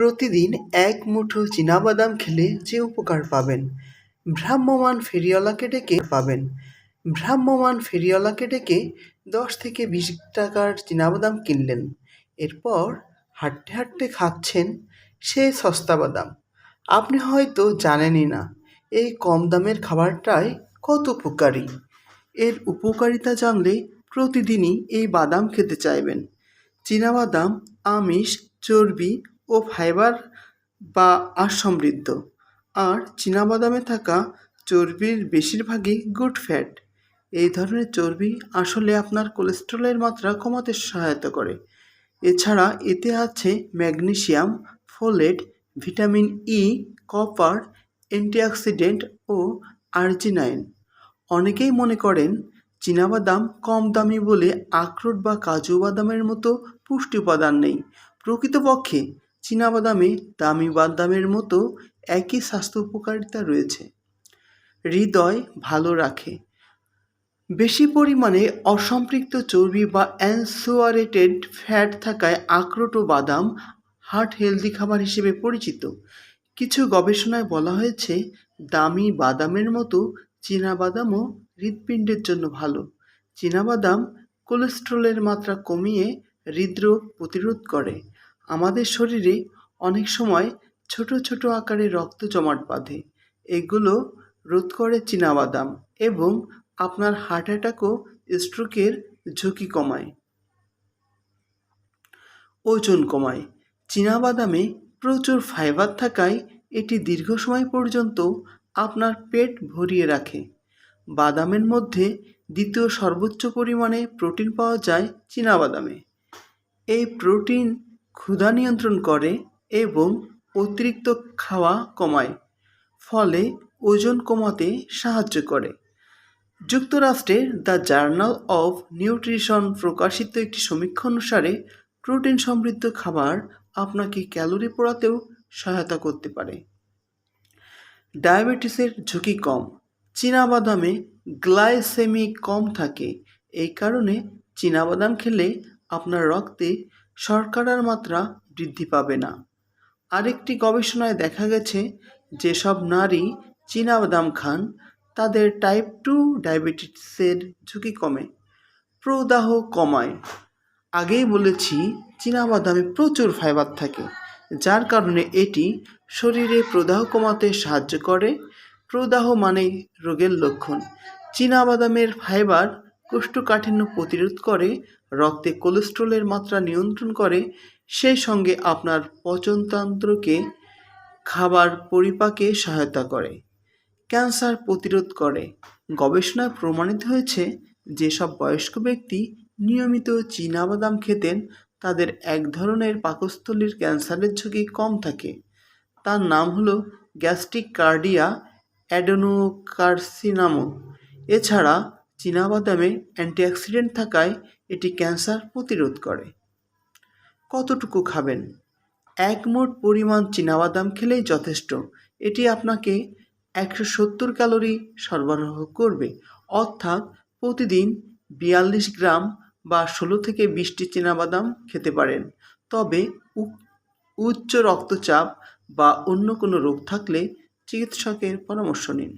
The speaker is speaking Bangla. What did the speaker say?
প্রতিদিন এক মুঠো চীনাবাদাম খেলে যে উপকার পাবেন? ভ্রাম্যমাণ ফেরিওয়ালাকে ডেকে পাবেন। ভ্রাম্যমান ফেরিওয়ালাকে ডেকে দশ থেকে বিশ টাকার চীনাবাদাম কিনলেন। এরপর হাঁটতে হাঁটতে খাচ্ছেন সে সস্তা বাদাম। আপনি হয়তো জানেনই না, এই কম দামের খাবারটাই কত উপকারী। এর উপকারিতা জানলে প্রতিদিনই এই বাদাম খেতে চাইবেন। চীনাবাদাম, আমিষ, চর্বি ও ফাইবার বা আঁশ সমৃদ্ধ। আর চীনাবাদামে থাকা চর্বির বেশিরভাগই গুড ফ্যাট। এই ধরনের চর্বি আসলে আপনার কোলেস্ট্রলের মাত্রা কমাতে সহায়তা করে। এছাড়া এতে আছে magnesium folate, vitamin E, copper, antioxidant ও আর্জিনাইন। অনেকেই মনে করেন চীনাবাদাম কম দামি বলে আখরোট বা কাজু বাদামের মতো পুষ্টি উপাদান নেই। প্রকৃতপক্ষে চীনাবাদামে দামি বাদামের মতো একই স্বাস্থ্য উপকারিতা রয়েছে। হৃদয় ভালো রাখে। বেশি পরিমাণে অসম্পৃক্ত চর্বি বা অ্যানসোয়ারেটেড ফ্যাট থাকায় আখরোট ও বাদাম হার্ট হেলদি খাবার হিসেবে পরিচিত। কিছু গবেষণায় বলা হয়েছে, দামি বাদামের মতো চীনাবাদামও হৃৎপিণ্ডের জন্য ভালো। চীনাবাদাম কোলেস্ট্রলের মাত্রা কমিয়ে হৃদরোগ প্রতিরোধ করে। আমাদের শরীরে অনেক সময় ছোট ছোট আকারে রক্ত জমাট বাঁধে। এগুলো রোধ করে চীনাবাদাম এবং আপনার হার্ট অ্যাটাক ও স্ট্রোকের ঝুঁকি কমায়। ওজন কমায়। চীনাবাদামে প্রচুর ফাইবার থাকায় এটি দীর্ঘ সময় পর্যন্ত আপনার পেট ভরিয়ে রাখে। বাদামের মধ্যে দ্বিতীয় সর্বোচ্চ পরিমাণে প্রোটিন পাওয়া যায় চীনাবাদামে। এই প্রোটিন ক্ষুধা নিয়ন্ত্রণ করে এবং অতিরিক্ত খাওয়া কমায়, ফলে ওজন কমাতে সাহায্য করে। যুক্তরাষ্ট্রের দ্য জার্নাল অফ নিউট্রিশন প্রকাশিত একটি সমীক্ষা অনুসারে, প্রোটিন সমৃদ্ধ খাবার আপনাকে ক্যালোরি পোড়াতেও সহায়তা করতে পারে। ডায়াবেটিসের ঝুঁকি কম। চীনাবাদামে গ্লাইসেমি কম থাকে। এই কারণে চীনাবাদাম খেলে আপনার রক্তে শর্করার মাত্রা বৃদ্ধি পাবে না। আরেকটি গবেষণায় দেখা গেছে যেসব নারী চীনাবাদাম খান, তাদের টাইপ টু ডায়াবেটিসের ঝুঁকি কমে, প্রদাহ কমায়। আগেই বলেছি চীনাবাদামে প্রচুর ফাইবার থাকে, যার কারণে এটি শরীরে প্রদাহ কমাতে সাহায্য করে। প্রদাহ মানে রোগের লক্ষণ। চীনাবাদামের ফাইবার কোষ্ঠকাঠিন্য প্রতিরোধ করে রক্তে কোলেস্ট্রলের মাত্রা নিয়ন্ত্রণ করে, সেই সঙ্গে আপনার পচনতন্ত্রকে খাবার পরিপাকে সহায়তা করে, ক্যান্সার প্রতিরোধ করে। গবেষণায় প্রমাণিত হয়েছে যেসব বয়স্ক ব্যক্তি নিয়মিত চীনাবাদাম খেতেন, তাদের এক ধরনের পাকস্থলীর ক্যান্সারের ঝুঁকি কম থাকে। তার নাম হলো গ্যাস্ট্রিক কার্ডিয়া অ্যাডেনোকার্সিনামো। এছাড়া চীনাবাদামে অ্যান্টিঅক্সিডেন্ট থাকায় এটি ক্যান্সার প্রতিরোধ করে। কতটুকু খাবেন? এক মোট পরিমাণ চীনাবাদাম খেলেই যথেষ্ট। এটি আপনাকে একশো সত্তর ক্যালোরি সরবরাহ করবে। অর্থাৎ প্রতিদিন বিয়াল্লিশ গ্রাম বা ষোলো থেকে বিশটি চীনাবাদাম খেতে পারেন। তবে উচ্চ রক্তচাপ বা অন্য কোনো রোগ থাকলে চিকিৎসকের পরামর্শ নিন।